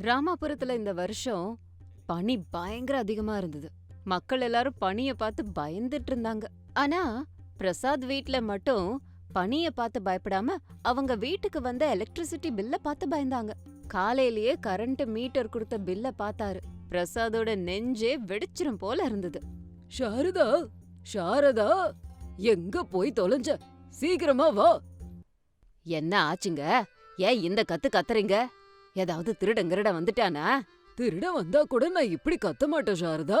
ராமாபுரத்துல இந்த வருஷம் பனி பயங்கர அதிகமா இருந்தது. மக்கள் எல்லாரும் பனிய பார்த்து பயந்துட்டு இருந்தாங்க. ஆனா பிரசாத் வீட்ல மட்டும் பனிய பார்த்து பயப்படாம அவங்க வீட்டுக்கு வந்த எலக்ட்ரிசிட்டி பில்ல பார்த்து பயந்தாங்க. காலையிலேயே கரண்ட் மீட்டர் கொடுத்த பில்ல பார்த்தாரு. பிரசாதோட நெஞ்சே வெடிச்சிரும் போல இருந்தது. சாரதா சாரதா எங்க போய் தொலைஞ்ச? சீக்கிரமா வா. என்ன ஆச்சுங்க? ஏன் இந்த கத்து கத்துறீங்க? ஏதாவது திருடங்கிருட வந்துட்டானா? திருட வந்தா கூட நான் இப்படி கத்த மாட்டேன் சாரதா.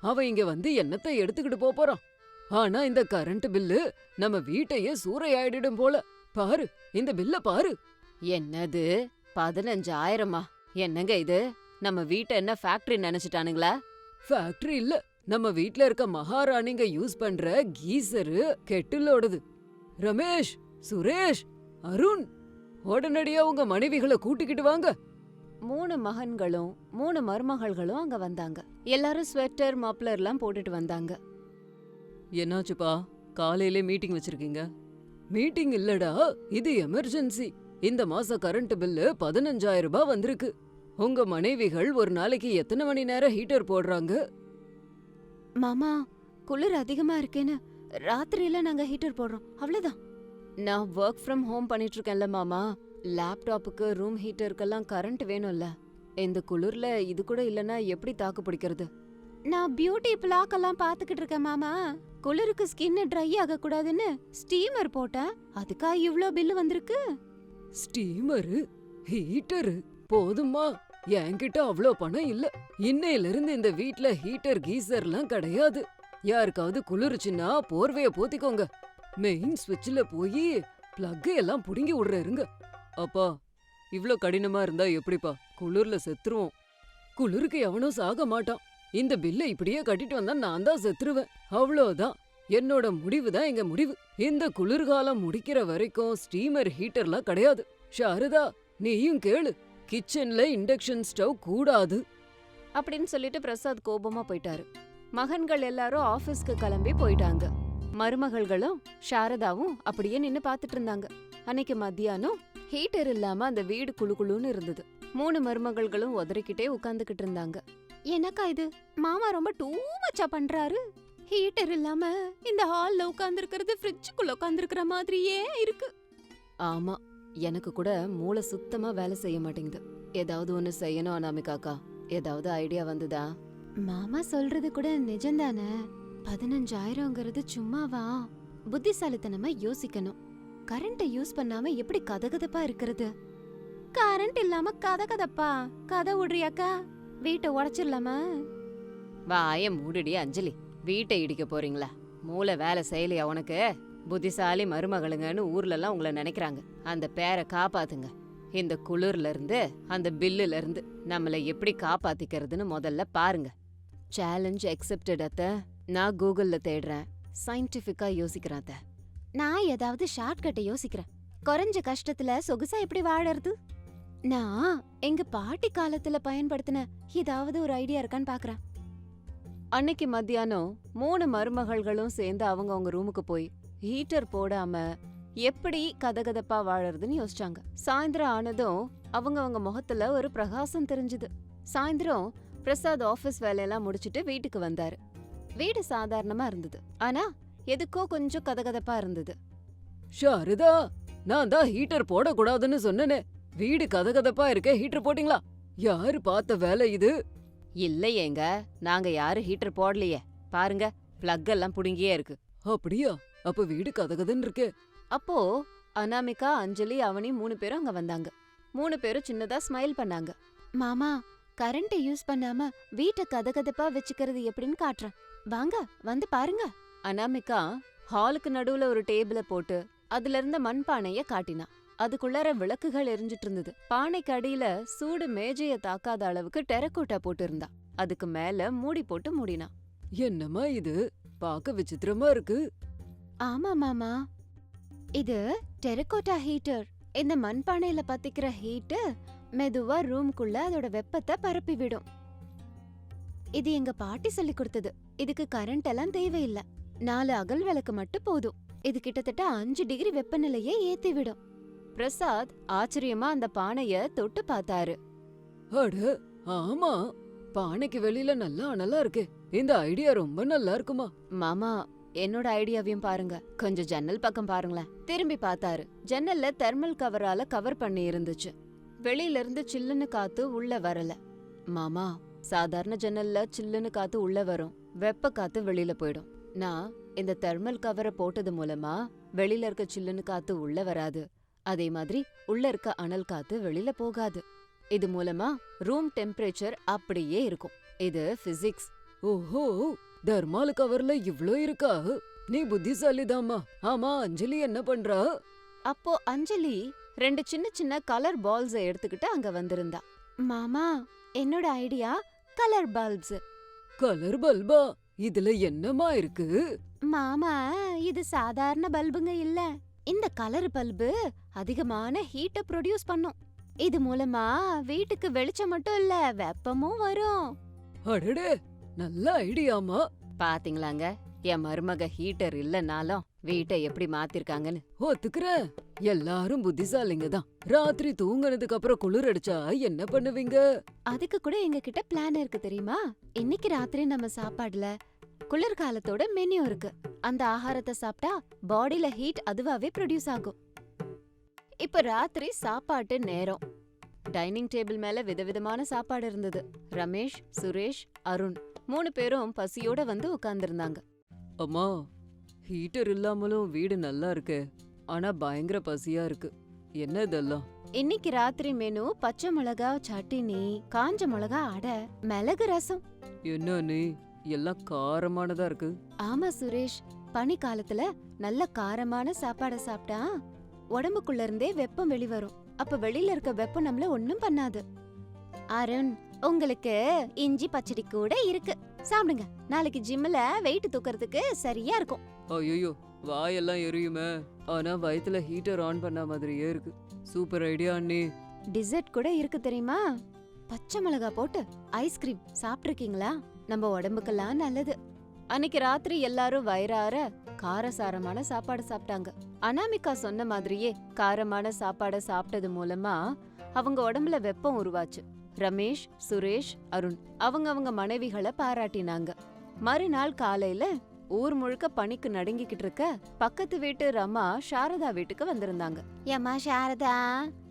அவன் இங்க வந்து என்னத்தை எடுத்துக்கிட்டு போப் போறான் ஆனா இந்த கரண்ட் பில்லு நம்ம வீட்டையே சூறையாயிடும் போல. பாரு இந்த பில்ல பாரு. என்னது? பதினஞ்சாயிரமா? என்னங்க இது? நம்ம வீட்டை என்ன ஃபேக்டரி நினைச்சிட்டானுங்களா? ஃபேக்டரி இல்ல. நம்ம வீட்ல இருக்க மகாராணிங்க யூஸ் பண்ற கீசரு கெட்டிலோடது ரமேஷ் சுரேஷ் அருண். உடனடியா உங்க மனைவிகளை கூட்டிக்கிட்டு வாங்க. மூணு மகன்களும் மூணு மருமகள்களும் அங்க வந்தாங்க. எல்லாரும் ஸ்வெட்டர் மப்ளர்லாம் போட்டுட்டு வந்தாங்க. என்னாச்சுப்பா? காலையிலே மீட்டிங் வச்சிருக்கீங்க? மீட்டிங் இல்லடா இது எமர்ஜென்சி. இந்த மாச கரண்ட் பில்லு பதினஞ்சாயிரம் ரூபாய் வந்திருக்கு. உங்க மனைவிகள் ஒரு நாளைக்கு எத்தனை மணி நேரம் ஹீட்டர் போடுறாங்க? மாமா குளிர் அதிகமா இருக்கேன்னு ராத்திரியில நாங்க ஹீட்டர் போடுறோம். அவ்வளவுதான். நான் ஒர்க் ஃப்ரம் ஹோம் பண்ணிட்டு இருக்கேன்ல மாமா. லேப்டாப்புக்கு ரூம் ஹீட்டருக்கெல்லாம் கரண்ட் வேணும்ல. இந்த குளிர்ல இது கூட இல்லனா எப்படி தாக்கு பிடிக்கிறது? நான் பியூட்டி பிளாக் எல்லாம் பாத்துக்கிட்டு இருக்கேன் மாமா. குளிருக்கு ஸ்கின் ட்ரை ஆக கூடாதுன்னு ஸ்டீமர் போட்டேன். அதுக்கா இவ்ளோ பில்லு வந்திருக்கு? ஸ்டீமரு ஹீட்டரு போதுமா? என்கிட்ட அவ்ளோ பணம் இல்ல. இன்னையில இருந்து இந்த வீட்ல ஹீட்டர் கீசர்லாம் கிடையாது. யாருக்காவது குளிருச்சுன்னா போர்வைய போத்திக்கோங்க. மெயின் ஸ்விட்ச்ல போய் பிளக் எல்லாம் புடுங்கி விடுறேருங்க. அப்பா இவ்ளோ கடினமா இருந்தா எப்படிப்பா? குளிர்ல செத்துருவோம். குளிருக்கு எவனும் சாக மாட்டான். இந்த பில்லை இப்படியே கட்டிட்டு வந்தா நான் தான் செத்துருவேன். அவ்வளோதான் என்னோட முடிவு தான் எங்க முடிவு. இந்த குளிர்காலம் முடிக்கிற வரைக்கும் ஸ்டீமர் ஹீட்டர்லாம் கிடையாது. ஷாரதா நீயும் கேளு. கிச்சன்ல இண்டக்ஷன் ஸ்டவ் கூடாது. அப்படின்னு சொல்லிட்டு பிரசாத் கோபமா போயிட்டாரு. மகன்கள் எல்லாரும் ஆபீஸ்க்கு கிளம்பி போயிட்டாங்க. மருமகள்களும் சாரதாவும் அப்படியே நின்னு பாத்துட்டு இருந்தாங்க. அன்னைக்கு மத்தியானம் ஹீட்டர் இல்லாம அந்த வீடு குளு குளுன்னு இருந்தது. மூணு மருமகள்களும் உதறிக்கிட்டே உட்காந்துக்கிட்டு இருந்தாங்க. என்னக்கா இது? மாமா ரொம்ப டூ மச்சா பண்றாரு. ஹீட்டர் இல்லாம இந்த ஹால்ல உட்கார்ந்திருக்கிறது ஃப்ரிட்ஜுக்குள்ள உட்கார்ந்திருக்கிற மாதிரியே இருக்கு. ஆமா எனக்கு கூட மூளை சுத்தமா வேலை செய்ய மாட்டேங்குது. ஏதாவது ஒண்ணு செய்யணும் அனாமிகாக்கா. ஏதாவது ஐடியா வந்துதா? மாமா சொல்றது கூட நிஜம்தானே. பதினஞ்சாயிரங்கிறது சும்மாவா? புத்திசாலித்தனமா யோசிக்கணும். கரண்ட்டை யூஸ் பண்ணாம எப்படி கதகதப்பா இருக்கிறது? கரண்ட் இல்லாம கதகதப்பா? கதை விடுறியாக்கா வீட்டை உடைச்சிடலாமா? வாய மூடுடி அஞ்சலி. வீட்டை இடிக்க போறீங்களா? மூளை வேலை செய்யலையா உனக்கு? புத்திசாலி மருமகளுங்கன்னு ஊர்ல எல்லாம் உங்களை நினைக்கிறாங்க. அந்த பேரை காப்பாத்துங்க. இந்த குளிர்ல இருந்து அந்த பில்லுல இருந்து நம்மள எப்படி காப்பாத்திக்கிறதுன்னு முதல்ல பாருங்க. சேலஞ்ச் அக்செப்டட் அத்தை. நான் கூகுள்ல தேடுறேன். சயின்டிஃபிக்கா யோசிக்கிறேன் அத்த நான் ஏதாவது ஷார்ட்கட்டை யோசிக்கிறேன். குறைஞ்ச கஷ்டத்துல சொகுசா எப்படி வாழறது? நான் எங்க பாட்டி காலத்துல பயன்படுத்தின ஏதாவது ஒரு ஐடியா இருக்கான்னு பாக்குறேன். அன்னைக்கு மத்தியானம் மூணு மருமகள்களும் சேர்ந்து அவங்க அவங்க ரூமுக்கு போய் ஹீட்டர் போடாம எப்படி கதகதப்பா வாழறதுன்னு யோசிச்சாங்க. சாயந்தரம் ஆனதும் அவங்க அவங்க முகத்துல ஒரு பிரகாசம் தெரிஞ்சுது. சாயந்தரம் பிரசாத் ஆபீஸ் வேலையெல்லாம் முடிச்சிட்டு வீட்டுக்கு வந்தாரு. வீடு சாதாரணமா இருந்தது. ஆனா எதுக்கோ கொஞ்சம் கதகதப்பா இருந்தது. சாரதா நான் தான் ஹீட்டர் போடக்கூடாதுன்னு சொன்னனே. வீடு கதகதப்பா இருக்க ஹீட்டர் போட்டீங்களா? யாரு பார்த்த வேலை இது? இல்லையேங்க நாங்க யாரும் ஹீட்டர் போடலையே. பாருங்க பிளக் எல்லாம் புடுங்கியே இருக்கு. அப்படியா? அப்ப வீடு கதகதன்னு இருக்கே. அப்போ அனாமிகா அஞ்சலி அவனி மூணு பேரும் அங்க வந்தாங்க. மூணு பேரும் சின்னதா ஸ்மைல் பண்ணாங்க. மாமா கரண்ட்டை யூஸ் பண்ணாம வீட்டை கதகதப்பா வச்சுக்கிறது எப்படின்னு காட்டுறேன். வாங்க வந்து பாருங்க. அனாமிகா ஹாலுக்கு நடுவுல ஒரு டேபிள போட்டு அதுல இருந்த மண்பானைய காட்டினா. அதுக்குள்ளார விளக்குகள் எரிஞ்சிட்டு இருந்தது பானைக்கு அடியில சூடு மேஜைய தாக்காத அளவுக்கு டெரக்கோட்டா போட்டு இருந்தா அதுக்கு மேல மூடி போட்டு மூடினா. என்னம்மா இது? பார்க்க விசித்திரமா இருக்கு. ஆமா மாமா. இது டெரகோட்டா ஹீட்டர். இந்த மண்பானையில பத்திக்கிற ஹீட்டு மெதுவா ரூம்குள்ள அதோட வெப்பத்தை பரப்பி விடும் இது எங்க பாட்டி சொல்லி கொடுத்தது. இதுக்கு கரண்ட் எல்லாம் தேவையில்ல. நாலு அகல் விளக்கு மட்டும் போதும். இது கிட்டத்தட்ட அஞ்சு டிகிரி வெப்பநிலையை ஏத்தி விடும் பிரசாத் ஆச்சரியமா அந்த பானைய தொட்டு பார்த்தாரு. அட ஆமா. பானைக்கு வெளியில நல்லா அனலா இருக்கே. இந்த ஐடியா ரொம்ப நல்லா இருக்குமா? மாமா என்னோட ஐடியாவையும் பாருங்க. கொஞ்சம் ஜன்னல் பக்கம் பாருங்களேன். திரும்பி பார்த்தாரு. ஜன்னல்ல தெர்மல் கவரால கவர் பண்ணி இருந்துச்சு. வெளியில இருந்து சில்லுன்னு காத்து உள்ள வரல. மாமா சாதாரண ஜன்னல்ல சில்லுன்னு காத்து உள்ள வரும். வெப்ப காத்து வெளியில போயிடும். நான் இந்த தெர்மல் கவரை போட்டது மூலமா வெளியில இருக்க சில்லுன்னு காத்து உள்ள வராது. அதே மாதிரி உள்ள இருக்க அனல் காத்து வெளியில போகாது. இது மூலமா ரூம் டெம்பரேச்சர் அப்படியே இருக்கும். இது பிசிக்ஸ் ஓஹோ! தர்மால கவர்ல இவ்ளோ இருக்கா? நீ புத்திசாலிதாம்மா. ஆமா அஞ்சலி என்ன பண்றா? அப்போ அஞ்சலி ரெண்டு சின்ன சின்ன கலர் பால்ஸ் எடுத்துக்கிட்டு அங்க வந்திருந்தா. மாமா என்னோட ஐடியா கலர் பல்ப்ஸ் கலர் பல்பா? இதுல என்னமா இருக்கு? மாமா இது சாதாரண பல்புங்க இல்ல. இந்த கலர் பல்பு அதிகமான ஹீட்ட ப்ரொடியூஸ் பண்ணும். இது மூலமா வீட்டுக்கு வெளிச்சம் மட்டும் இல்ல வெப்பமும் வரும். அடடே! நல்ல ஐடியாமா பாத்தீங்களாங்க? என் மருமக ஹீட்டர் இல்லனாலும் வீட்டை எப்படி மாத்திருக்காங்கன்னு? ஒத்துக்கிறேன் எல்லாரும் புத்திசாலிங்க தான். ராத்திரி தூங்குனதுக்கு அப்புறம் குளிர் அடிச்சா என்ன பண்ணுவீங்க? அதுக்கு கூட எங்க கிட்ட பிளான் இருக்கு தெரியுமா? இன்னைக்கு ராத்திரி நம்ம சாப்பாடுல குளிர்காலத்தோட மெனு இருக்கு. அந்த ஆகாரத்தை சாப்பிட்டா பாடியில ஹீட் அதுவாவே ப்ரொடியூஸ் ஆகும். இப்ப ராத்திரி சாப்பாட்டு நேரம். டைனிங் டேபிள் மேல விதவிதமான சாப்பாடு இருந்தது. ரமேஷ் சுரேஷ் அருண் மூணு பேரும் பசியோட வந்து உட்கார்ந்திருந்தாங்க. அம்மா ஹீட்டர் இல்லாமலும் வீடு நல்லா இருக்கே. ஆனா பயங்கர பசியா இருக்கு. என்ன இதெல்லாம்? இன்னைக்கு ராத்திரி மெனு பச்சை மிளகா சட்டினி காஞ்ச மிளகா அடை மிளகு ரசம். என்ன நீ? எல்லாம் காரமானதா இருக்கு. ஆமா சுரேஷ் பனி காலத்துல நல்ல காரமான சாப்பாட சாப்பிட்டா உடம்புக்குள்ள இருந்தே வெப்பம் வெளிவரும். அப்ப வெளியில இருக்க வெப்பம் நம்மள ஒண்ணும் பண்ணாது. அருண் உங்களுக்கு இஞ்சி பச்சடி கூட இருக்கு. சாப்பிடுங்க. நாளைக்கு ஜிம்ல வெயிட் தூக்கறதுக்கு சரியா இருக்கும். ஐயோ வாயெல்லாம் எரியுமே. ஆனா வயித்துல ஹீட்டர் ஆன் பண்ண மாதிரியே இருக்கு. சூப்பர் ஐடியா அண்ணி. டிசர்ட் கூட இருக்கு தெரியுமா? பச்சை மிளகா போட்டு ஐஸ்கிரீம் சாப்பிட்டிருக்கீங்களா? நம்ம உடம்புக்கெல்லாம் நல்லது. அன்னைக்கு ராத்திரி எல்லாரும் வயிறார காரசாரமான சாப்பாடு சாப்பிட்டாங்க. அனாமிகா சொன்ன மாதிரியே காரமான சாப்பாட சாப்பிட்டது மூலமா அவங்க உடம்புல வெப்பம் உருவாச்சு. ரமேஷ் சுரேஷ் அருண் அவங்க அவங்க மனைவிகளை பாராட்டினாங்க. மறுநாள் காலையில ஊர் முழுக்க பனிக்கு நடுங்கிக்கிட்டு இருக்க பக்கத்து வீட்டு ரமா சாரதா வீட்டுக்கு வந்திருந்தாங்க. ஏம்மா சாரதா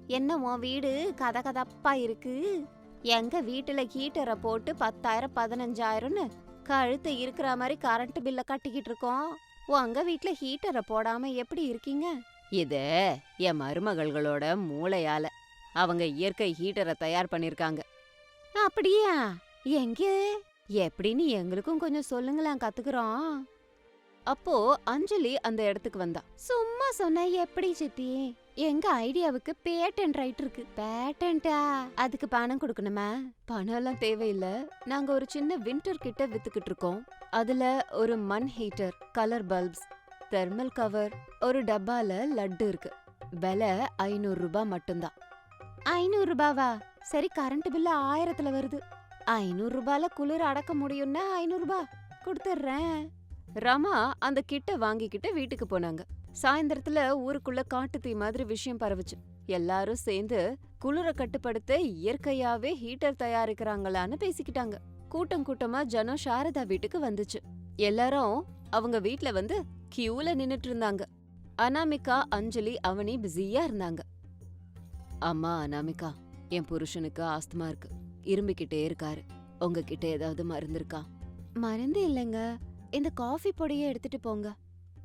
என்ன உன் வீடு கத கதப்பா இருக்கு? எங்க வீட்டுல ஹீட்டரை போட்டு பத்தாயிரம் பதினஞ்சாயிரம்னு கழுத்து இருக்கிற மாதிரி கரண்ட் பில்ல கட்டிக்கிட்டு இருக்கோம். உங்க வீட்ல ஹீட்டரை போடாம எப்படி இருக்கீங்க? இது என் மருமகள்களோட மூளையால அவங்க இயற்கை ஹீட்டரை தயார் பண்ணிருக்காங்க. அப்படியா? எங்க? எப்படின்னு எங்களுக்கும் கொஞ்சம் சொல்லுங்களேன் கத்துக்கிறோம். அப்போ அஞ்சலி அந்த இடத்துக்கு வந்தா. சும்மா சொன்ன எப்படி சித்தி? எங்க ஐடியாவுக்கு பேட்டன்ட் ரைட் இருக்கு. பேட்டன்ட்டா அதுக்கு பணம் கொடுக்கணுமா? பணம் எல்லாம் தேவையில்ல. நாங்க ஒரு சின்ன வின்டர் கிட்ட வித்துக்கிட்டு இருக்கோம். அதுல ஒரு மண் heater colour bulbs thermal cover ஒரு டப்பால லட்டு இருக்கு. விலை ஐநூறு ரூபாய் மட்டும்தான். ஐநூறு ரூபாவா? சரி கரண்ட் பில்லு ஆயிரத்துல வருது. ஐநூறு ரூபால குளிர் அடக்க முடியும்னா ஐநூறு ரூபாய் கொடுத்துட்றேன் ரமா அந்த கிட்ட வாங்கிக்கிட்டு வீட்டுக்கு போனாங்க. சாயந்தரத்துல ஊருக்குள்ள காட்டு தீ மாதிரி விஷயம் பரவுச்சு. எல்லாரும் சேர்ந்து குளிர கட்டுப்படுத்த இயற்கையாவே ஹீட்டர் தயாரிக்கிறாங்களான்னு பேசிக்கிட்டாங்க. கூட்டம் கூட்டமா ஜனம் சாரதா வீட்டுக்கு வந்துச்சு. எல்லாரும் அவங்க வீட்ல வந்து கியூல நின்னுட்டு இருந்தாங்க. அனாமிகா அஞ்சலி அவனி பிஸியா இருந்தாங்க. அம்மா அனாமிகா என் புருஷனுக்கு ஆஸ்துமா இருக்கு. இரும்பிக்கிட்டே இருக்காரு. உங்ககிட்ட ஏதாவது மருந்து இருக்கா மருந்து இல்லைங்க. இந்த காஃபி பொடியை எடுத்துட்டு போங்க.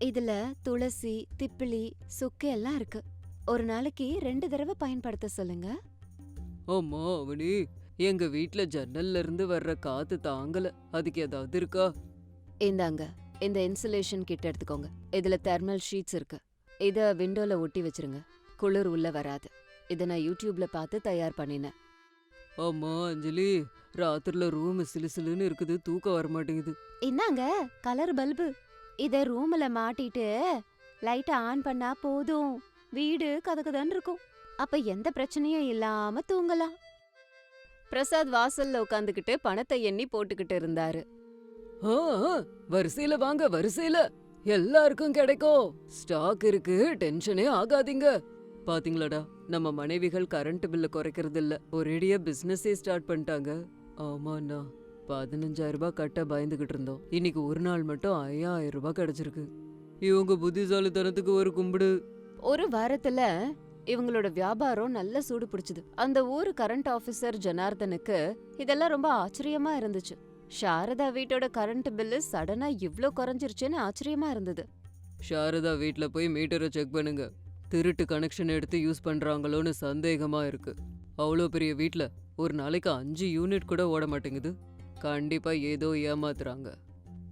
இதுல துளசி திப்பிலி சுக்கு எல்லாம் இருக்கு. ஒரு நாளைக்கு ரெண்டு தடவை பயன்படுத்த சொல்லுங்க. ஆமா அவனி எங்க வீட்ல ஜன்னல்ல இருந்து வர்ற காத்து தாங்கல. அதுக்கு ஏதாவது இருக்கா? இந்தாங்க இந்த இன்சுலேஷன் கிட் எடுத்துக்கோங்க. இதுல தெர்மல் ஷீட்ஸ் இருக்கு. இத விண்டோல ஒட்டி வச்சிருங்க. குளிர் உள்ள வராது. இத நான் யூடியூப்ல பார்த்து தயார் பண்ணினேன். ஆமா அஞ்சலி. ராத்திரில ரூம் சிலுசிலுன்னு இருக்குது தூக்கம் வர மாட்டேங்குது இந்தாங்க கலர் பல்பு. இத ரூம்ல மாட்டிட்டு லைட்ட ஆன் பண்ணா போதும். வீடு கதகதன்னு இருக்கும். அப்ப எந்த பிரச்சனையும் இல்லாம தூங்கலாம். பிரசாத் வாசல்ல உட்காந்துக்கிட்டு பணத்தை எண்ணி போட்டுக்கிட்டு இருந்தாரு. ஆ ஆ, வரிசையில வாங்க வரிசையில. எல்லாருக்கும் கிடைக்கும். ஸ்டாக் இருக்கு டென்ஷனே ஆகாதீங்க. பாத்தீங்களாடா? நம்ம மனைவிகள் கரண்ட் பில்ல குறைக்கிறது இல்ல ஒரேடியா பிசினஸே ஸ்டார்ட் பண்ணிட்டாங்க. ஆமாண்ணா. பதினஞ்சாயிரம் ரூபாய் கட்ட பயந்துகிட்டு இருந்தோம். இன்னைக்கு ஒரு நாள் மட்டும் ஐயாயிரம் ரூபாய் கிடைச்சிருக்கு. இவங்க புத்திசாலித்தனத்துக்கு ஒரு கும்பிடு. ஒரு வாரத்துல இவங்களோட வியாபாரம் நல்ல சூடு பிடிச்சது. அந்த ஊர் கரண்ட் ஆபீசர் ஜனார்தனுக்கு இதெல்லாம் ரொம்ப ஆச்சரியமா இருந்துச்சு. சாரதா வீட்டோட கரண்ட் பில்லு சடனா இவ்ளோ குறைஞ்சிருச்சுன்னு ஆச்சரியமா இருந்தது. சாரதா வீட்ல போய் மீட்டரை செக் பண்ணுங்க. திருட்டு கனெக்ஷன் எடுத்து யூஸ் பண்றாங்களோன்னு சந்தேகமா இருக்கு. அவ்வளோ பெரிய வீட்ல ஒரு நாளைக்கு அஞ்சு யூனிட் கூட ஓட மாட்டேங்குது. கண்டிப்பா ஏதோ ஏமாத்துறாங்க.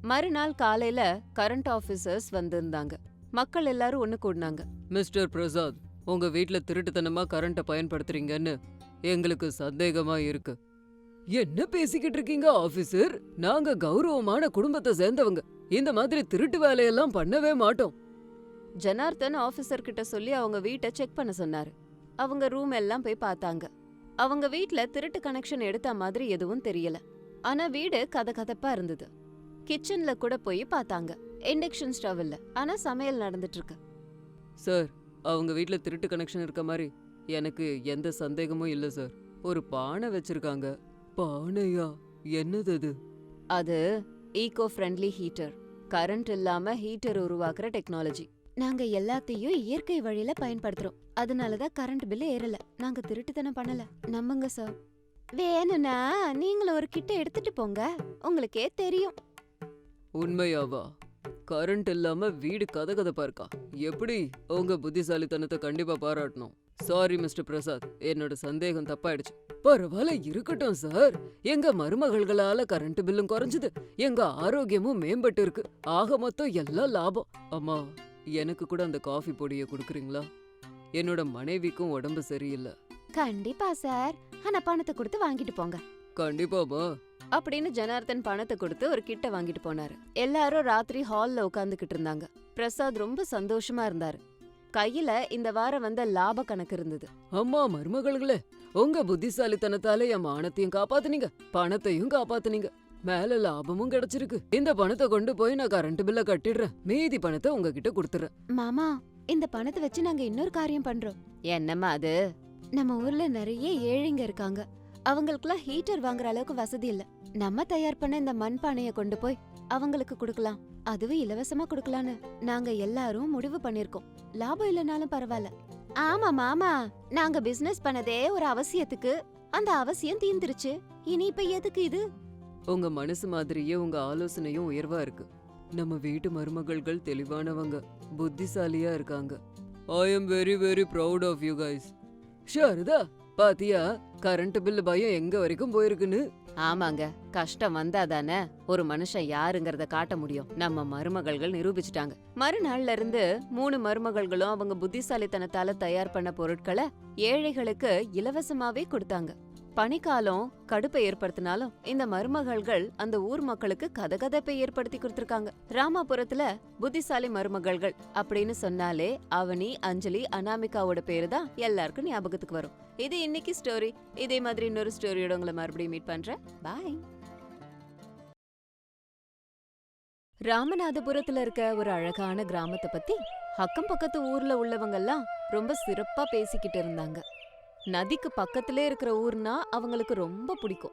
மறுநாள் காலையில கரண்ட் ஆபீசர்ஸ் வந்திருந்தாங்க. மக்கள் எல்லாரும் ஒண்ணு கூடினாங்க. மிஸ்டர் பிரசாத் உங்க வீட்ல திருட்டுத்தனமா கரண்ட்டை பயன்படுத்துறீங்கன்னு எங்களுக்கு சந்தேகமா இருக்கு. என்ன பேசிக்கிட்டு இருக்கீங்க ஆபீசர் நாங்க கௌரவமான குடும்பத்தை சேர்ந்தவங்க. இந்த மாதிரி திருட்டு வேலையெல்லாம் பண்ணவே மாட்டோம். ஜனார்தன் ஆபீசர் கிட்ட சொல்லி அவங்க வீட்டை செக் பண்ண சொன்னாரு. அவங்க ரூம் எல்லாம் போய் பார்த்தாங்க. அவங்க வீட்ல திருட்டு கனெக்ஷன் எடுத்த மாதிரி எதுவும் தெரியல. ஆனா வீடு கத கதப்பா இருந்தது. கிச்சன்ல கூட போய் பார்த்தாங்க. இண்டக்ஷன் ஸ்டவ் இல்ல. ஆனா சமையல் நடந்துட்டு இருக்கு. சார் அவங்க வீட்ல திருட்டு கனெக்ஷன் இருக்க மாதிரி எனக்கு எந்த சந்தேகமும் இல்ல சார். ஒரு பானை வச்சிருக்காங்க. பானையா? என்னது அது? அது ஈகோ ஃப்ரெண்ட்லி ஹீட்டர் கரண்ட் இல்லாம ஹீட்டர் உருவாக்குற டெக்னாலஜி நாங்க எல்லாத்தையும் இயற்கை வழியில பயன்படுத்துறோம். அதனாலதான் கரண்ட் பில் ஏறல. நாங்க திருட்டுத்தனம் பண்ணல. நம்புங்க சார் வேணும்னா நீங்களும் ஒரு கிட்ட எடுத்துட்டு போங்க. உங்களுக்கே தெரியும். உண்மையாவா? கரண்ட் இல்லாம வீடு கதகதப்பா இருக்கா? எப்படி உங்க புத்திசாலித்தனத்தை கண்டிப்பா பாராட்டணும்? Sorry mister Prasad. என்னோட சந்தேகம் தப்பாயிடுச்சு. பரவாயில்ல இருக்கட்டும் சார் எங்க மருமகள்களால கரண்ட் பில்லும் குறைஞ்சது. எங்க ஆரோக்கியமும் மேம்பட்டு இருக்கு. ஆக மொத்தம் எல்லாம் லாபம். அம்மா. எனக்கு கூட அந்த காஃபி பொடியை கொடுக்குறீங்களா? என்னோட மனைவிக்கும் உடம்பு சரியில்லை. கண்டிப்பா சார். ஆனா பணத்தை கொடுத்து வாங்கிட்டு போங்க. கண்டிப்பாமா அப்படின்னு ஜனார்தன் பணத்தை கொடுத்து ஒரு கிட்ட வாங்கிட்டு போனாரு. எல்லாரும் ராத்திரி ஹால்ல உட்காந்துக்கிட்டு இருந்தாங்க. பிரசாத் ரொம்ப சந்தோஷமா இருந்தாரு. கையில இந்த வாரம் வந்த லாப கணக்கு இருந்தது. அம்மா மருமகள்களே உங்க புத்திசாலித்தனத்தால என் மானத்தையும் காப்பாத்துனீங்க. பணத்தையும் காப்பாத்துனீங்க. மேல லாபமும் கிடைச்சிருக்கு. இந்த பணத்தை கொண்டு போய் நான் கரண்ட் பில்ல கட்டிடுறேன். மீதி பணத்தை உங்ககிட்ட கொடுத்துறேன். மாமா இந்த பணத்தை வச்சு நாங்க இன்னொரு காரியம் பண்றோம். என்னம்மா அது? நம்ம ஊர்ல நிறைய ஏழைங்க இருக்காங்க. அவங்களுக்குலாம் ஹீட்டர் வாங்குற அளவுக்கு வசதி இல்ல. நம்ம தயார் பண்ண இந்த மண்பானைய கொண்டு போய் அவங்களுக்கு கொடுக்கலாம். அதுவும் இலவசமா கொடுக்கலான்னு நாங்க எல்லாரும் முடிவு பண்ணிருக்கோம் லாபம் இல்லனாலும் பரவாயில்ல. ஆமா மாமா. நாங்க பிசினஸ் பண்ணதே ஒரு அவசியத்துக்கு. அந்த அவசியம் தீந்துருச்சு இனி இப்ப எதுக்கு இது? உங்க மனசு மாதிரியே உங்க ஆலோசனையும் உயர்வா இருக்கு. நம்ம வீட்டு மருமகள்கள் தெளிவானவங்க புத்திசாலியா இருக்காங்க. I am very very proud of you guys Sharada பாத்தியா? கரண்ட் பில் பயம் எங்க வரைக்கும் போயிருக்குன்னு? ஆமாங்க கஷ்டம் வந்தாதானே ஒரு மனுஷன் யாருங்கறத காட்ட முடியும். நம்ம மருமகள்கள் நிரூபிச்சிட்டாங்க. மறுநாள்ல இருந்து மூணு மருமகள்களும் அவங்க புத்திசாலித்தனத்தால தயார் பண்ண பொருட்களை ஏழைகளுக்கு இலவசமாவே கொடுத்தாங்க. பனிக்காலம் கடுப்பை ஏற்படுத்தினாலும் இந்த மருமகள்கள் அந்த ஊர் மக்களுக்கு கதகதப்பை ஏற்படுத்தி கொடுத்திருக்காங்க. ராமாபுரத்துல புத்திசாலி மருமகள்கள் அப்படின்னு சொன்னாலே அவனி அஞ்சலி அனாமிகாவோட பேரு தான் எல்லாருக்கும் ஞாபகத்துக்கு வரும். இது இன்னைக்கு ஸ்டோரி இதே மாதிரி இன்னொரு ஸ்டோரியோட உங்களை மறுபடியும் மீட் பண்றேன். பாய் ராமநாதபுரத்துல இருக்க ஒரு அழகான கிராமத்தை பத்தி அக்கம் பக்கத்து ஊர்ல உள்ளவங்க எல்லாம் ரொம்ப சிறப்பா பேசிக்கிட்டு இருந்தாங்க. நதிக்கு பக்கத்திலே இருக்கிற ஊர்னா அவங்களுக்கு ரொம்ப பிடிக்கும்.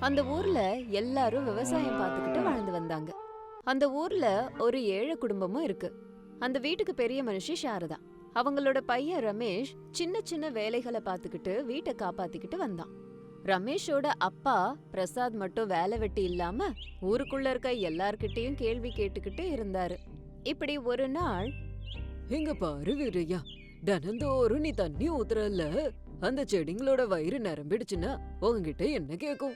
அந்த ஊர்ல எல்லாரும் விவசாயம் பார்த்துக்கிட்டு வாழ்ந்து வந்தாங்க. அந்த ஊர்ல ஒரு ஏழை குடும்பமும் இருக்கு. அந்த வீட்டுக்கு பெரிய மனுஷி சாரதா. அவங்களோட பையன் ரமேஷ் சின்ன சின்ன வேலைகளை பார்த்துக்கிட்டு வீட்டை காப்பாத்திக்கிட்டு வந்தான். ரமேஷோட அப்பா பிரசாத் மட்டும் வேலை வெட்டி இல்லாம ஊருக்குள்ள இருக்க எல்லார்கிட்டயும் கேள்வி கேட்டுக்கிட்டு இருந்தாரு. இப்படி ஒரு நாள் எங்க பாரு வீரையா தினந்தோறும் நீ தண்ணி ஊத்துறல்ல. அந்த செடிங்களோட வயிறு நிரம்பிடுச்சுன்னா உங்ககிட்ட என்ன கேக்கும்?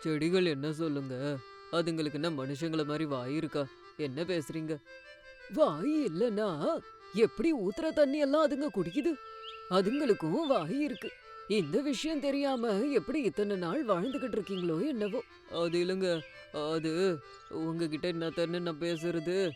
செடிகள் என்ன சொல்லுங்க? அதுங்களுக்கு என்ன மனுஷங்கள மாதிரி வாய் இருக்கா? என்ன பேசுறீங்க? வாய் இல்லனா எப்படி ஊத்துற தண்ணி எல்லாம் அதுங்க குடிக்குது? அதுங்களுக்கும் வாய் இருக்கு. இந்த விஷயம் தெரியாம எப்படி இத்தனை நாள் வாழ்ந்துகிட்டு இருக்கீங்களோ என்னவோ. அது இல்லைங்க. அது உங்ககிட்ட என்னத்தன்னு நான் பேசுறது.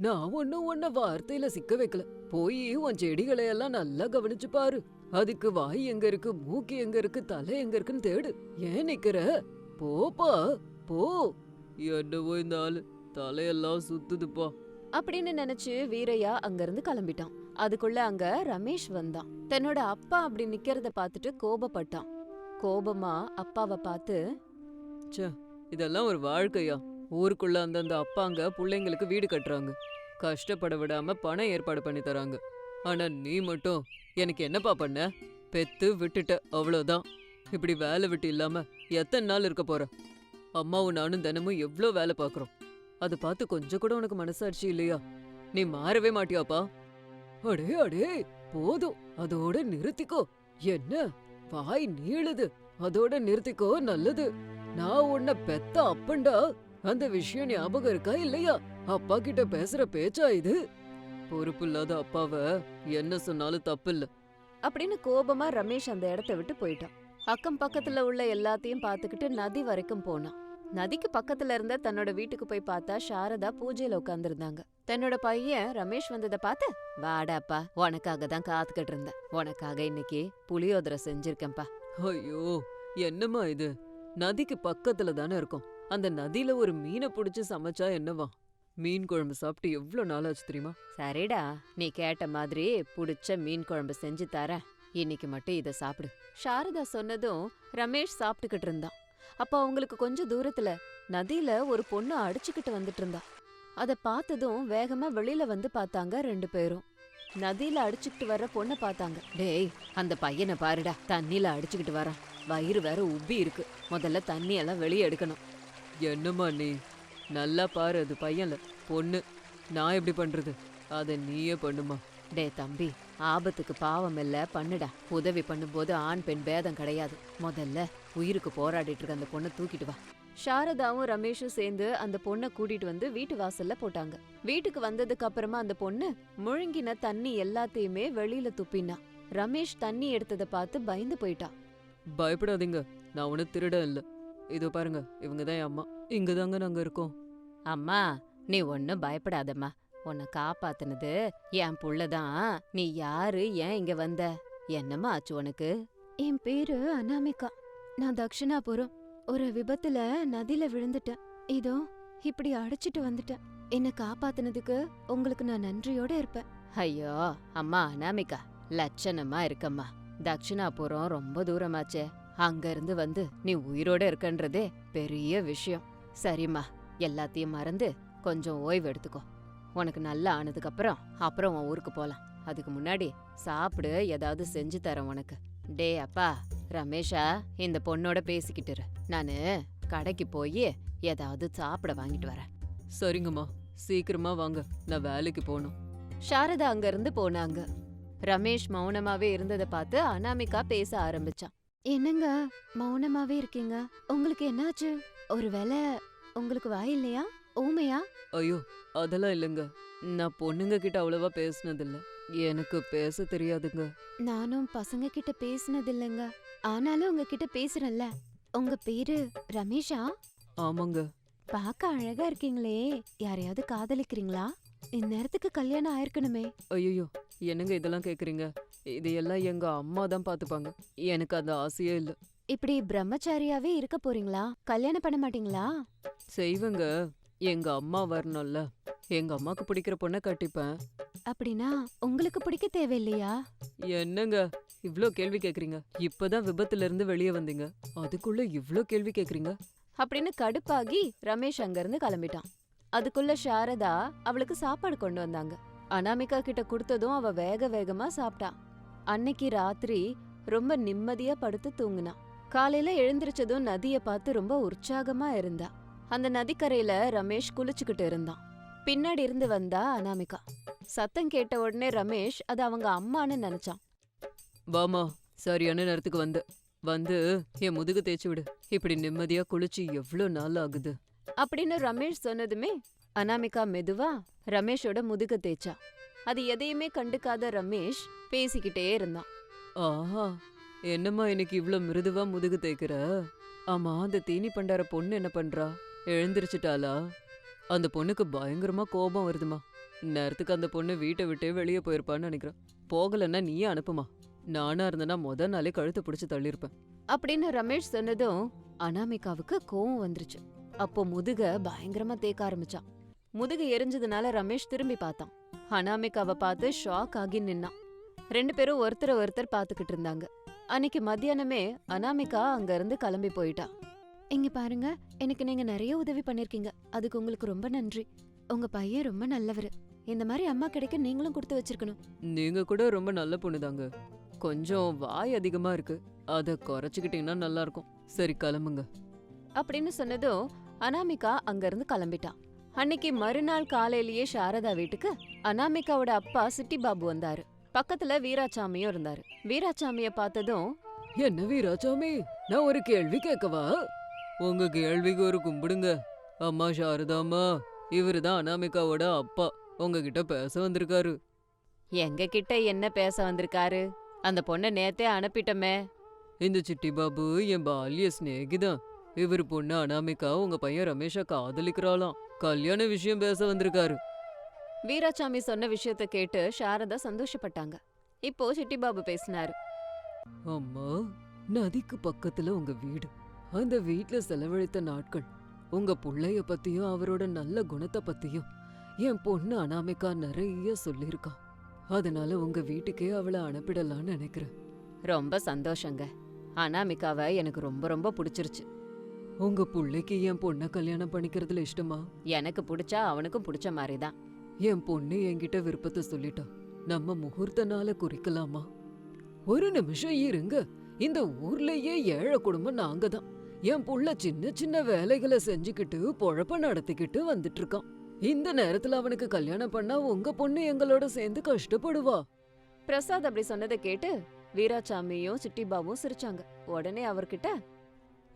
நான் ஒன்னும் உன்ன வார்த்தையில சிக்க வைக்கல. போய் உன் செடிகளை எல்லாம் நல்லா கவனிச்சு பாரு. அதுக்கு வாய் எங்க இருக்கு மூக்கு எங்க இருக்கு தலை எங்க இருக்குன்னு தேடு. ஏன் நிக்கிற? போப்பா போ என்னவோ இந்த ஆளு தலையெல்லாம் சுத்துதுப்பா. அப்படின்னு நினைச்சு வீரையா அங்கிருந்து கிளம்பிட்டான். அதுக்குள்ள அங்க ரமேஷ் வந்தான். தன்னோட அப்பா அப்படி நிக்கிறத பார்த்துட்டு கோபப்பட்டான். கோபமா அப்பாவை பார்த்து இதெல்லாம் ஒரு வாழ்க்கையா? ஊருக்குள்ள அந்தந்த அப்பாங்க பிள்ளைங்களுக்கு வீடு கட்டுறாங்க. கஷ்டப்பட விடாம பணம் ஏற்பாடு பண்ணி தராங்க. ஆனா நீ மட்டும் எனக்கு என்னப்பா பண்ண? பெத்து விட்டுட்ட அவ்வளோதான் இப்படி வேலை விட்டு இல்லாம எத்தனை நாள் இருக்க போற? அம்மாவும் நானும் தினமும் எவ்வளோ வேலை பார்க்குறோம் அதை பார்த்து கொஞ்சம் கூட உனக்கு மனசாட்சி இல்லையா? நீ மாறவே மாட்டியாப்பா? அடே அடே போதும். அதோட நிறுத்திக்கோ. என்ன? வாய் நீளுது. அதோட நிறுத்திக்கோ நல்லது. நான் உன்னை பெத்த அப்பண்டா அந்த விஷயம் ஞாபகம் இருக்கா இல்லையா? அப்பா கிட்ட பேசுற பேச்சா இது? பொறுப்பு இல்லாத அப்பாவ என்ன சொன்னாலும் தப்பு இல்ல அப்படின்னு கோபமா ரமேஷ் அந்த இடத்த விட்டு போயிட்டான். அக்கம் பக்கத்துல உள்ள எல்லாத்தையும் பார்த்துக்கிட்டு நதி வரைக்கும் போனான். நதிக்கு பக்கத்துல இருந்த தன்னோட வீட்டுக்கு போய் பார்த்தா சாரதா பூஜையில உட்கார்ந்திருந்தாங்க. தன்னோட பையன் ரமேஷ் வந்ததை பார்த்து வாடாப்பா உனக்காக தான் காத்துக்கிட்டு இருந்தேன். உனக்காக இன்னைக்கு புளியோதரை செஞ்சிருக்கேன்ப்பா. ஐயோ என்னம்மா இது? நதிக்கு பக்கத்துல தானே இருக்கும். அந்த நதியில ஒரு மீனை புடிச்சு சமைச்சா என்னவா? மீன் குழம்பு சாப்பிட்டு எவ்வளோ நாள் ஆச்சு தெரியுமா? சரிடா. நீ கேட்ட மாதிரி புடிச்ச மீன் குழம்பு செஞ்சு தரேன். இன்னைக்கு மட்டும் இத சாப்பிடு. சாரதா சொன்னதும் ரமேஷ் சாப்பிட்டுக்கிட்டு இருந்தான். அப்ப அவங்களுக்கு கொஞ்சம் தூரத்துல நதியில ஒரு பொண்ணு அடிச்சுக்கிட்டு வந்துட்டு இருந்தா. அத பார்த்ததும் வேகமா வெளியில வந்து பார்த்தாங்க ரெண்டு பேரும். நதியில அடிச்சுக்கிட்டு வர்ற பொண்ணை பார்த்தாங்க. டேய் அந்த பையனை பாருடா. தண்ணியில அடிச்சுக்கிட்டு வரான். வயிறு வேற உப்பி இருக்கு. முதல்ல தண்ணி எல்லாம் வெளியே எடுக்கணும். என்னம்மா நீ? நல்லா பாரு அது பையன்ல. பொண்ணு. நான் எப்படி பண்றது? அத நீயே பண்ணுமா டே தம்பி ஆபத்துக்கு பாவம் இல்ல பண்ணுடா. உதவி பண்ணும்போது ஆண் பெண் பேதம் கிடையாது. முதல்ல உயிருக்கு போராடிட்டு இருக்க அந்த பொண்ணை தூக்கிட்டு வா. சாரதாவும் ரமேஷும் சேர்ந்து அந்த பொண்ணை கூட்டிட்டு வந்து வீட்டு வாசல்ல போட்டாங்க. வீட்டுக்கு வந்ததுக்கு அப்புறமா அந்த பொண்ணு முழுங்கின தண்ணி எல்லாத்தையுமே வெளியில துப்பினா. ரமேஷ் தண்ணி எடுத்ததை பார்த்து பயந்து போயிட்டா. பயப்படாதீங்க. நான் ஒன்றும் திருட இல்ல. இதோ பாருங்க இவங்க தான் என் அம்மா. இங்க தாங்க நாங்க இருக்கோம். அம்மா நீ ஒன்னும் பயப்படாதம்மா. உன்னை காப்பாத்துனது என் புள்ளதான் நீ யாரு? ஏன் இங்க வந்த? என்னம்மா ஆச்சு உனக்கு? என் பேரு அனாமிகா. நான் தக்ஷணாபுரம். ஒரு விபத்துல நதியில விழுந்துட்டேன். இதோ இப்படி அடிச்சிட்டு வந்துட்டேன். என்ன காப்பாத்துனதுக்கு உங்களுக்கு நான் நன்றியோட இருப்பேன். ஐயோ அம்மா அனாமிகா லட்சணமா இருக்கம்மா. தக்ஷணாபுரம் ரொம்ப தூரமாச்சே. அங்க இருந்து வந்து நீ உயிரோட இருக்கன்றதே பெரிய விஷயம். சரிம்மா எல்லாத்தையும் மறந்து கொஞ்சம் ஓய்வு எடுத்துக்கோ. உனக்கு நல்லா ஆனதுக்கு அப்புறம் அப்புறம் உன் ஊருக்கு போலாம். அதுக்கு முன்னாடி சாப்பிடு ஏதாவது செஞ்சு தரேன் உனக்கு. டே அப்பா ரமேஷா இந்த பொண்ணோட பேசிக்கிட்டு இரு. நானு கடைக்கு போய் ஏதாவது சாப்பிட வாங்கிட்டு வரேன். சரிங்கம்மா சீக்கிரமா வாங்க. நான் வேலைக்கு போகணும். சாரதா அங்க இருந்து போனாங்க. ரமேஷ் மௌனமாவே இருந்ததை பார்த்து அனாமிகா பேச ஆரம்பிச்சான். என்னங்க? மௌனமாவே இருக்கீங்க. உங்களுக்கு என்னாச்சு? ஒருவேளை உங்களுக்கு வாய் இல்லையா? ஊமையா? ஐயோ அதெல்லாம் இல்லைங்க. நான் பொண்ணுங்க கிட்ட அவ்வளவா பேசுனதில்ல. எனக்கு பேச தெரியாதுங்க. நானும் பசங்க கிட்ட பேசினது இல்லைங்க ஆனாலும் உங்ககிட்ட பேசுறேன்ல. உங்க பேரு ரமேஷா? ஆமாங்க. பார்க்க அழகா இருக்கீங்களே. யாரையாவது காதலிக்கிறீங்களா? இந்நேரத்துக்கு கல்யாணம் ஆயிருக்கணுமே. ஐயோ என்னங்க இதெல்லாம் கேக்குறீங்க? இதையெல்லாம் எங்க அம்மா தான் பாத்துப்பாங்க. எனக்கு அந்த ஆசையே இல்ல. இப்படி பிரம்மச்சாரியாவே இருக்க போறீங்களா? கல்யாணம் பண்ண மாட்டீங்களா? செய்வேங்க. எங்க அம்மா வரணும்ல. எங்க அம்மாக்கு பிடிக்கிற பொண்ணை கட்டிப்பேன். அப்படின்னா உங்களுக்கு பிடிக்க தேவையில்லையா? என்னங்க? இவ்ளோ கேள்வி கேக்குறீங்க. இப்பதான் விபத்துல இருந்து வெளியே வந்தீங்க. அதுக்குள்ள இவ்ளோ கேள்வி கேக்குறீங்க. அப்படின்னு கடுப்பாகி ரமேஷ் அங்கிருந்து கிளம்பிட்டான். அதுக்குள்ள சாரதா அவளுக்கு சாப்பாடு கொண்டு வந்தாங்க. அனாமிகா கிட்ட கொடுத்ததும் அவ வேக வேகமா சாப்பிட்டா. அன்னைக்கு ராத்திரி ரொம்ப நிம்மதியா படுத்து தூங்குனா. காலையில எழுந்திருச்சதும் நதிய பார்த்து ரொம்ப உற்சாகமா இருந்தா. அந்த நதிக்கரையில ரமேஷ் குளிச்சுக்கிட்டு இருந்தான். பின்னாடி இருந்து வந்தா அனாமிகா. சத்தம் கேட்ட உடனே ரமேஷ் அது அவங்க அம்மான்னு நினைச்சான். வாமா சரியான நேரத்துக்கு வந்த. வந்து என் முதுகு தேய்ச்சி விடு. இப்படி நிம்மதியா குளிச்சு எவ்ளோ நாள் ஆகுது? அப்படின்னு ரமேஷ் சொன்னதுமே அனாமிகா மெதுவா ரமேஷோட முதுக தேய்ச்சா. அது எதையுமே கண்டுக்காத ரமேஷ் பேசிக்கிட்டே இருந்தான். ஆஹா என்னம்மா இன்னைக்கு இவ்ளோ மிருதுவா முதுகு தேய்க்கிற? ஆமா அந்த தீனி பண்டார பொண்ணு என்ன பண்றா? எழுந்திருச்சுட்டாளா? அந்த பொண்ணுக்கு பயங்கரமா கோபம் வருதுமா. நேரத்துக்கு அந்த பொண்ணு வீட்டை விட்டே வெளியே போயிருப்பான்னு நினைக்கிறேன். போகலன்னா நீயே அனுப்புமா. நானா இருந்தேன்னா முத நாளே கழுத்தை பிடிச்சு தள்ளியிருப்பேன். அப்படின்னு ரமேஷ் சொன்னதும் அனாமிகாவுக்கு கோவம் வந்துருச்சு. அப்போ முதுக பயங்கரமா தேக்க ஆரம்பிச்சான். முதுகு எரிஞ்சதுனால ரமேஷ் திரும்பி பார்த்தான். அனாமிகாவை பார்த்து ஷாக் ஆகி நின்னான். ரெண்டு பேரும் ஒருத்தரை ஒருத்தர் பார்த்துக்கிட்டு இருந்தாங்க. அன்னைக்கு மத்தியானமே அனாமிகா அங்க இருந்து கிளம்பி போயிட்டா. இங்க பாருங்க எனக்கு நீங்க நிறைய உதவி பண்ணிருக்கீங்க. அதுக்கு உங்களுக்கு ரொம்ப நன்றி. உங்க பையன் ரொம்ப நல்லவர். இந்த மாதிரி அம்மா கிடைக்க நீங்களும் கொடுத்து வச்சிருக்கணும். நீங்க கூட ரொம்ப நல்ல பொண்ணுதாங்க கொஞ்சம் வாய் அதிகமா இருக்கு. அத குறைச்சிக்கிட்டீங்கன்னா நல்லா இருக்கும். சரி கிளம்புங்க. அப்படின்னு சொன்னதும் அனாமிகா அங்கிருந்து கிளம்பிட்டான் அன்னைக்கு மறுநாள் காலையிலேயே சாரதா வீட்டுக்கு அனாமிகாவோட அப்பா சிட்டி பாபு வந்தாரு. பக்கத்துல வீராசாமியும் இருந்தாரு. வீராசாமிய பார்த்ததும் என்ன வீராசாமி நான் ஒரு கேள்வி கேட்கவா? உங்க கேள்விக்கு ஒரு கும்பிடுங்க. அம்மா சாரதாம்மா இவரு தான் அனாமிகாவோட அப்பா. உங்ககிட்ட பேச வந்திருக்காரு. எங்க கிட்ட என்ன பேச வந்திருக்காரு? அந்த பொண்ணை நேத்தே அனுப்பிட்டோமே. இந்த சிட்டி பாபு என் பால்ய சிநேகிதான் இவர் பொண்ணு அனாமிகா உங்க பையன் ரமேஷா காதலிக்கிறாளாம். கல்யாண விஷயம் பேச வந்திருக்காரு. வீராசாமி சொன்ன விஷயத்த கேட்டு சாரதா சந்தோஷப்பட்டாங்க. இப்போ சிட்டிபாபு பேசினாரு. அம்மா நதிக்கு பக்கத்துல உங்க வீடு. அந்த வீட்ல செலவழித்த நாட்கள். உங்க புள்ளைய பத்தியும் அவரோட நல்ல குணத்தை பத்தியும். என் பொண்ணு அனாமிகா நிறைய சொல்லியிருக்கா. அதனால உங்க வீட்டுக்கே அவளை அனுப்பிடலாம்னு நினைக்கிறேன். ரொம்ப சந்தோஷங்க. அனாமிகாவை எனக்கு ரொம்ப ரொம்ப பிடிச்சிருச்சு. உங்க புள்ளைக்கு என் பொண்ணை கல்யாணம் பண்ணிக்கிறதுல இஷ்டமா? எனக்கு பிடிச்சா அவனுக்கும் பிடிச்ச மாதிரி தான் என் பொண்ணு என்கிட்ட விருப்பத்தை சொல்லிட்டா. நம்ம முகூர்த்த நாளை குறிக்கலாமா? ஒரு நிமிஷம் இருங்க. இந்த ஊர்லயே ஏழை குடும்பம் நாங்க தான் என் புள்ள சின்ன சின்ன வேலைகளை செஞ்சுக்கிட்டு பொழப்ப நடத்திக்கிட்டு வந்துட்டு இருக்கான் இந்த நேரத்துல அவனுக்கு கல்யாணம் பண்ணா உங்க பொண்ணு எங்களோட சேர்ந்து கஷ்டப்படுவா. பிரசாத் அப்படி சொன்னதை கேட்டு வீராசாமியும் சிட்டிபாபும் சிரிச்சாங்க. உடனே அவர்கிட்ட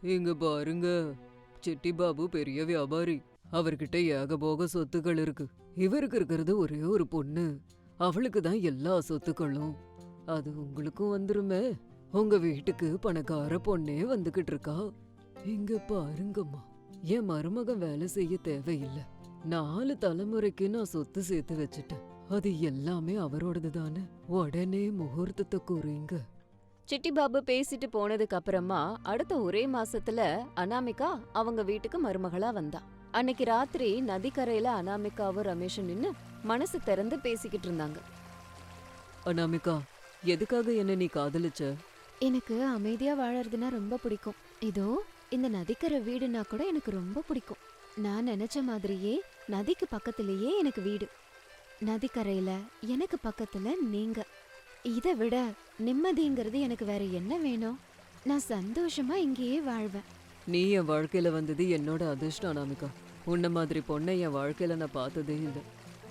இங்க பாருங்க. செட்டி பாபு பெரிய வியாபாரி. அவர்கிட்ட ஏகபோக சொத்துக்கள் இருக்கு. இவருக்கு இருக்கிறது ஒரே ஒரு பொண்ணு. அவளுக்கு தான் எல்லா சொத்துக்களும். அது உங்களுக்கும் வந்துருமே. உங்க வீட்டுக்கு பணக்கார பொண்ணே வந்துகிட்டு இருக்கா? இங்க பாருங்கம்மா. என் மருமகன் வேலை செய்ய தேவையில்லை. நாலு தலைமுறைக்கு நான் சொத்து சேர்த்து வச்சுட்டேன். அது எல்லாமே அவரோடது தானே உடனே முகூர்த்தத்தை கூறுங்க. சிட்டிபாபு பேசிட்டு போனதுக்கு அப்புறமா அடுத்த ஒரே மாசத்துல அனாமிகா அவங்க வீட்டுக்கு மருமகளா வந்தா. அன்னைக்கு ராத்திரி நதிக்கரையில அனாமிகாவும் ரமேஷும் நின்னு மனசு திறந்து பேசிக்கிட்டு இருந்தாங்க. அனாமிகா எதுக்காக என்ன நீ காதலிச்ச? எனக்கு அமைதியா வாழறதுனா ரொம்ப பிடிக்கும். இதோ இந்த நதிக்கரை வீடுனா கூட எனக்கு ரொம்ப பிடிக்கும். நான் நினைச்ச மாதிரியே நதிக்கு பக்கத்திலேயே எனக்கு வீடு. நதிக்கரையில எனக்கு பக்கத்துல நீங்க. இதை விட நிம்மதிங்கிறது எனக்கு வேற என்ன வேணும்? நான் சந்தோஷமா இங்கேயே வாழ்வேன். நீ என் வாழ்க்கையில வந்தது என்னோட அதிர்ஷ்டம் அனாமிகா. உன்ன மாதிரி பொண்ணை என் வாழ்க்கையில நான் பார்த்ததே இல்லை.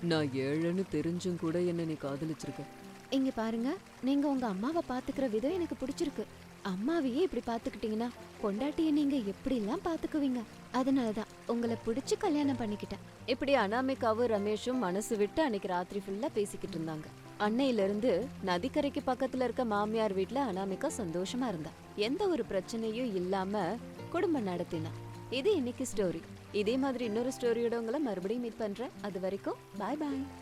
நான் ஏழைன்னு தெரிஞ்சும் கூட என்ன நீ காதலிச்சிருக்க. இங்க பாருங்க நீங்க உங்க அம்மாவை பாத்துக்கிற விதம் எனக்கு பிடிச்சிருக்கு. அம்மாவையே இப்படி பாத்துக்கிட்டீங்கன்னா பொண்டாட்டிய நீங்க எப்படி எல்லாம் பாத்துக்குவீங்க அதனாலதான் உங்களை பிடிச்சு கல்யாணம் பண்ணிக்கிட்டேன். இப்படி அனாமிகாவும் ரமேஷும் மனசு விட்டு அன்னைக்கு ராத்திரி ஃபுல்லா பேசிக்கிட்டு இருந்தாங்க. அன்னையிலிருந்து நதிக்கரைக்கு பக்கத்துல இருக்க மாமியார் வீட்ல அனாமிகா சந்தோஷமா இருந்தா. எந்த ஒரு பிரச்சனையும் இல்லாம குடும்பம் நடத்தினா. இது இன்னைக்கு ஸ்டோரி இதே மாதிரி இன்னொரு ஸ்டோரியோட உங்களை மறுபடியும் மீட் பண்றேன். அது வரைக்கும் பாய் பாய்